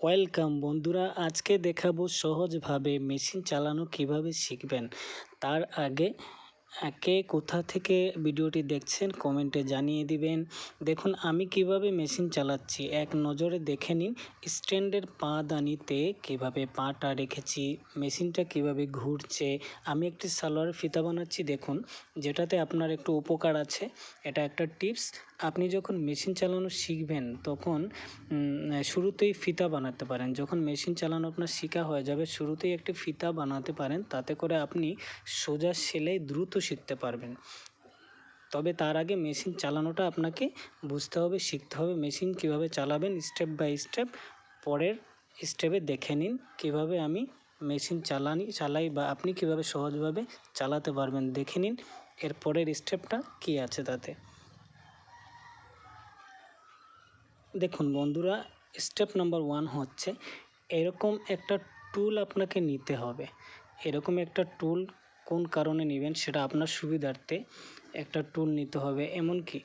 Welcome বন্ধুরা। আজকে দেখাবো সহজভাবে মেশিন চালানো কীভাবে শিখবেন। তার আগে কে কোথা থেকে ভিডিওটি দেখছেন কমেন্টে জানিয়ে দিবেন। দেখুন, আমি কীভাবে মেশিন চালাচ্ছি। এক নজরে দেখে নিন, স্ট্যান্ডের পা দানিতে কীভাবে পাটা রেখেছি, মেশিনটা কীভাবে ঘুরছে। আমি একটি সালোয়ার ফিতা বানাচ্ছি, দেখুন, যেটাতে আপনার একটু উপকার আছে। এটা একটা টিপস। আপনি যখন মেশিন চালানো শিখবেন, তখন শুরুতেই ফিতা বানাতে পারেন। যখন মেশিন চালানো আপনার শেখা হয়ে যাবে, শুরুতেই একটি ফিতা বানাতে পারেন, তাতে করে আপনি সোজা সেলাই দ্রুত শিখতে পারবেন। তবে তার আগে মেশিন চালানোটা আপনাকে বুঝতে হবে, শিখতে হবে মেশিন কীভাবে চালাবেন, স্টেপ বাই স্টেপ। পরের স্টেপে দেখে নিন কীভাবে আমি মেশিন চালানি, চালাই বা আপনি কীভাবে সহজভাবে চালাতে পারবেন। দেখে নিন এর পরের স্টেপটা কী আছে তাতে। দেখুন বন্ধুরা স্টেপ নাম্বার ওয়ান হচ্ছে এরকম একটা টুল আপনাকে নিতে হবে। এরকম একটা টুল কোন কারণে নেবেন সেটা আপনার সুবিধার্থে একটা টুল নিতে হবে। এমনকি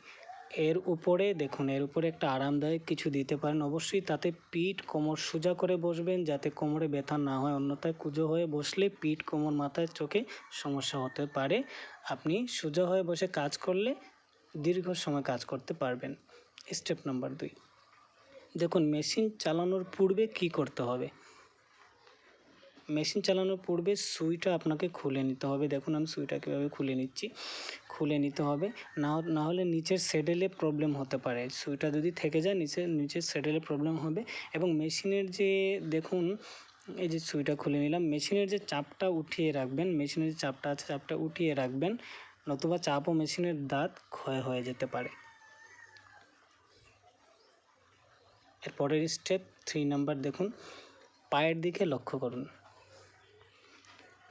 এর উপরে দেখুন, এর উপরে একটা আরামদায়ক কিছু দিতে পারেন। অবশ্যই তাতে পিঠ, কোমর সোজা করে বসবেন যাতে কোমরে ব্যথা না হয়। অন্যথায় কুজো হয়ে বসলে পিঠ, কোমর, মাথায় চোখে সমস্যা হতে পারে। আপনি সোজা হয়ে বসে কাজ করলে দীর্ঘ সময় কাজ করতে পারবেন। স্টেপ নাম্বার দুই দেখুন মেশিন চালানোর পূর্বে কি করতে হবে? মেশিন চালানোর পূর্বে সুইটা আপনাকে খুলে নিতে হবে। দেখুন, আমি সুইটা কীভাবে খুলে নিচ্ছি। খুলে নিতে হবে। না হলে নিচের সেডেলে প্রবলেম হতে পারে। সুইটা যদি থেকে যায়, নিচে, নিচের সেডেলে প্রবলেম হবে। এবং মেশিনের যে, দেখুন, এই যে সুইটা খুলে নিলাম। মেশিনের যে চাপটা উঠিয়ে রাখবেন মেশিনের যে চাপটা আছে, চাপটা উঠিয়ে রাখবেন, নতুবা চাপ ও মেশিনের দাঁত ক্ষয় হয়ে যেতে পারে। এর পরের স্টেপ থ্রি নাম্বার দেখুন। পায়ের দিকে লক্ষ্য করুন।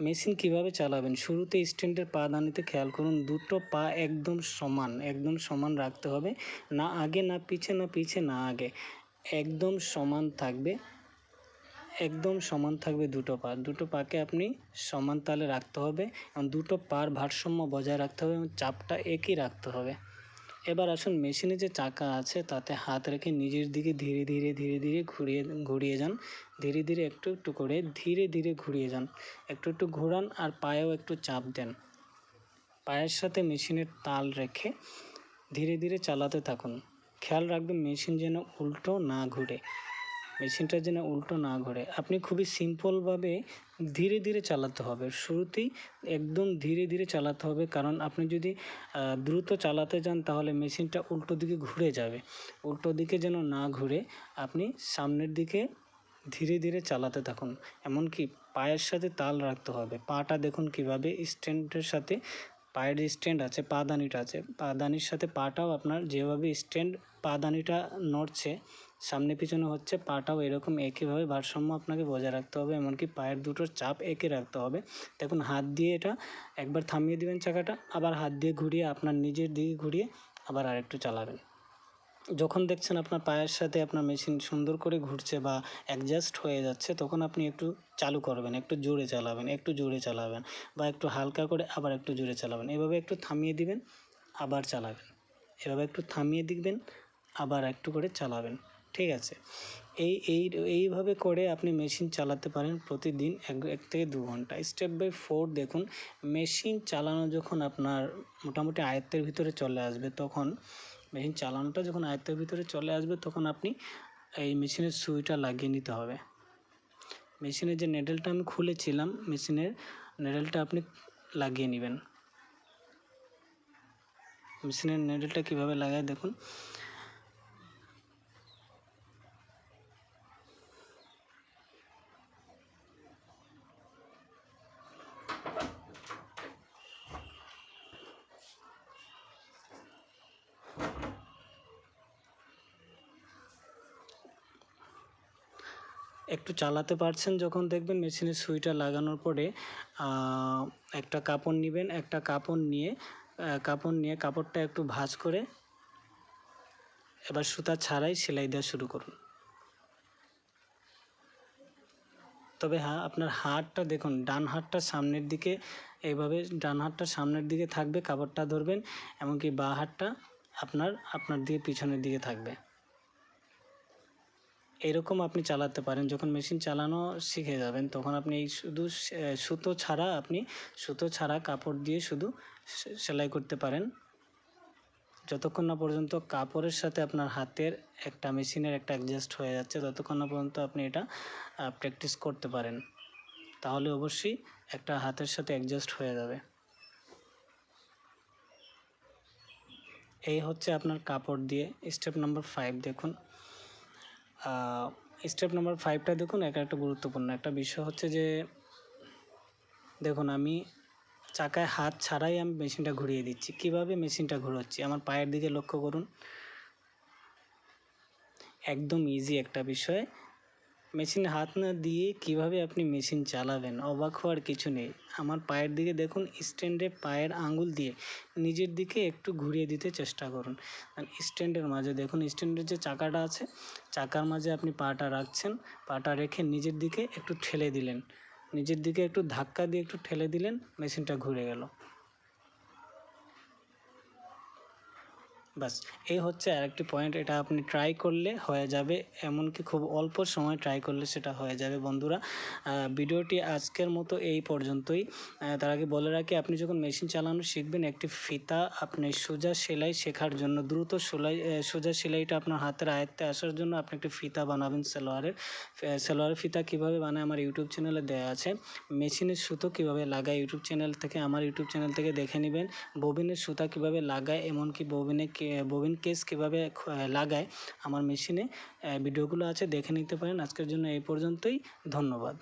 মেশিন কীভাবে চালাবেন? শুরুতে স্ট্যান্ডের পা দানিতে খেয়াল করুন, দুটো পা একদম সমান একদম সমান রাখতে হবে, না আগে, না পিছে না পিছে, না আগে। একদম সমান থাকবে, একদম সমান থাকবে দুটো পা। দুটো পাকে আপনি সমান তালে রাখতে হবে, এবং দুটো পার ভারসাম্য বজায় রাখতে হবে, এবং চাপটা একই রাখতে হবে। এবার আসুন মেশিনে যে চাকা আছে, তাতে হাত রেখে নিজের দিকে ধীরে ধীরে ধীরে ধীরে ঘুরিয়ে ঘুরিয়ে যান। ধীরে ধীরে একটু একটু করে ধীরে ধীরে ঘুরিয়ে যান। একটু একটু ঘোরান আর পায়েও একটু চাপ দেন। পায়ের সাথে মেশিনের তাল রেখে ধীরে ধীরে চালাতে থাকুন। খেয়াল রাখবেন মেশিন যেন উল্টো না ঘুরে। মেশিনটা যেন উল্টো না ঘোরে। আপনি খুবই সিম্পলভাবে ধীরে ধীরে চালাতে হবে। শুরুতেই একদম ধীরে ধীরে চালাতে হবে। কারণ আপনি যদি দ্রুত চালাতে যান তাহলে মেশিনটা উল্টো দিকে ঘুরে যাবে। উল্টো দিকে যেন না ঘুরে, আপনি সামনের দিকে ধীরে ধীরে চালাতে থাকুন। এমনকি পায়ের সাথে তাল রাখতে হবে। পাটা দেখুন কীভাবে স্ট্যান্ডের সাথে পায়ের স্ট্যান্ড আছে, পাদানিটা আছে। পাদানির সাথে পাটাও আপনার যেভাবে স্ট্যান্ড পাদানিটা নড়ছে, সামনে পিছনে হচ্ছে, পাটাও এরকম একইভাবে ভারসাম্য আপনাকে বজায় রাখতে হবে, এমনকি পায়ের দুটোর চাপ একে রাখতে হবে। দেখুন, হাত দিয়ে এটা একবার থামিয়ে দেবেন চাকাটা, আবার হাত দিয়ে ঘুরিয়ে আপনার নিজের দিকে ঘুরিয়ে আবার আরেকটু চালাবেন। যখন দেখছেন আপনার পায়ের সাথে আপনার মেশিন সুন্দর করে ঘুরছে বা অ্যাডজাস্ট হয়ে যাচ্ছে, তখন আপনি একটু চালু করবেন, একটু জোরে চালাবেন, একটু জোরে চালাবেন বা একটু হালকা করে আবার একটু জোরে চালাবেন। এভাবে একটু থামিয়ে দিবেন, আবার চালাবেন। এভাবে একটু থামিয়ে দিবেন, আবার একটু করে চালাবেন। ঠিক আছে? এই এই, এইভাবে করে আপনি মেশিন চালাতে পারেন প্রতিদিন এক এক থেকে দু ঘণ্টা। স্টেপ বাই ফোর দেখুন, মেশিন চালানো যখন আপনার মোটামুটি আয়ত্তের ভিতরে চলে আসবে, তখন মেশিন চালানোটা যখন আয়ত্তের ভিতরে চলে আসবে, তখন আপনি এই মেশিনের সুইটা লাগিয়ে নিতে হবে। মেশিনের যে নেডেলটা আমি খুলেছিলাম, মেশিনের নেডেলটা আপনি লাগিয়ে নেবেন। মেশিনের নেডেলটা কীভাবে লাগায় দেখুন। একটু চালাতে পারছেন যখন দেখবেন মেশিনের সুইটা লাগানোর পরে একটা কাপড় নেবেন, একটা কাপড় নিয়ে কাপড় নিয়ে কাপড়টা একটু ভাঁজ করে এবার সুতা ছাড়াই সেলাই দেওয়া শুরু করুন। তবে হ্যাঁ আপনার হাতটা দেখুন, ডান হাতটা সামনের দিকে এইভাবে, ডান হাতটা সামনের দিকে থাকবে, কাপড়টা ধরবেন, এমনকি বা হাতটা আপনার আপনার দিকে পিছনের দিকে থাকবে। এরকম আপনি চালাতে পারেন। যখন মেশিন চালানো শিখে যাবেন, তখন আপনি এই শুধু সুতো ছাড়া আপনি সুতো ছাড়া কাপড় দিয়ে শুধু সেলাই করতে পারেন। যতক্ষণ না পর্যন্ত কাপড়ের সাথে আপনার হাতের একটা মেশিনের একটা অ্যাডজাস্ট হয়ে যাচ্ছে, ততক্ষণ না পর্যন্ত আপনি এটা প্র্যাকটিস করতে পারেন। তাহলে অবশ্যই একটা হাতের সাথে অ্যাডজাস্ট হয়ে যাবে। এই হচ্ছে আপনার কাপড় দিয়ে। স্টেপ নাম্বার ফাইভ দেখুন। স্টেপ নাম্বার ফাইভটা দেখুন একটা একটা গুরুত্বপূর্ণ একটা বিষয় হচ্ছে যে, দেখুন আমি চাকায় হাত ছাড়াই আমি মেশিনটা ঘুরিয়ে দিচ্ছি। কীভাবে মেশিনটা ঘুরোচ্ছি? আমার পায়ের দিকে লক্ষ্য করুন। একদম ইজি একটা বিষয়। মেশিনে হাত না দিয়ে কীভাবে আপনি মেশিন চালাবেন? অবাক হওয়ার কিছু নেই। আমার পায়ের দিকে দেখুন, স্ট্যান্ডে পায়ের আঙ্গুল দিয়ে নিজের দিকে একটু ঘুরিয়ে দিতে চেষ্টা করুন। স্ট্যান্ডের মাঝে দেখুন, স্ট্যান্ডের যে চাকাটা আছে, চাকার মাঝে আপনি পাটা রাখছেন, পাটা রেখে নিজের দিকে একটু ঠেলে দিলেন। নিজের দিকে একটু ধাক্কা দিয়ে একটু ঠেলে দিলেন, মেশিনটা ঘুরে গেল। বাস এই হচ্ছে আরেকটি পয়েন্ট এটা আপনি ট্রাই করলে হয়ে যাবে, এমনকি খুব অল্প সময় ট্রাই করলে সেটা হয়ে যাবে বন্ধুরা। ভিডিওটি আজকের মতো এই পর্যন্তই। তার আগে বলে রাখি, আপনি যখন মেশিন চালানো শিখবেন, একটি ফিতা আপনি সোজা সেলাই শেখার জন্য, দ্রুত সেলাই সোজা সেলাইটা আপনার হাতের আয়ত্তে আসার জন্য আপনি একটি ফিতা বানাবেন সেলোয়ারের। সেলোয়ারের ফিতা কীভাবে বানায় আমার ইউটিউব চ্যানেলে দেওয়া আছে। মেশিনের সুতো কীভাবে লাগায় ইউটিউব চ্যানেল থেকে, আমার ইউটিউব চ্যানেল থেকে দেখে নেবেন। ববিনের সুতা কীভাবে লাগায়, এমনকি ববিনে কে- ববিন কেস কীভাবে লাগায় আমার মেশিনে ভিডিওগুলো আছে, দেখে নিতে পারেন। আজকের জন্য এই পর্যন্তই। ধন্যবাদ।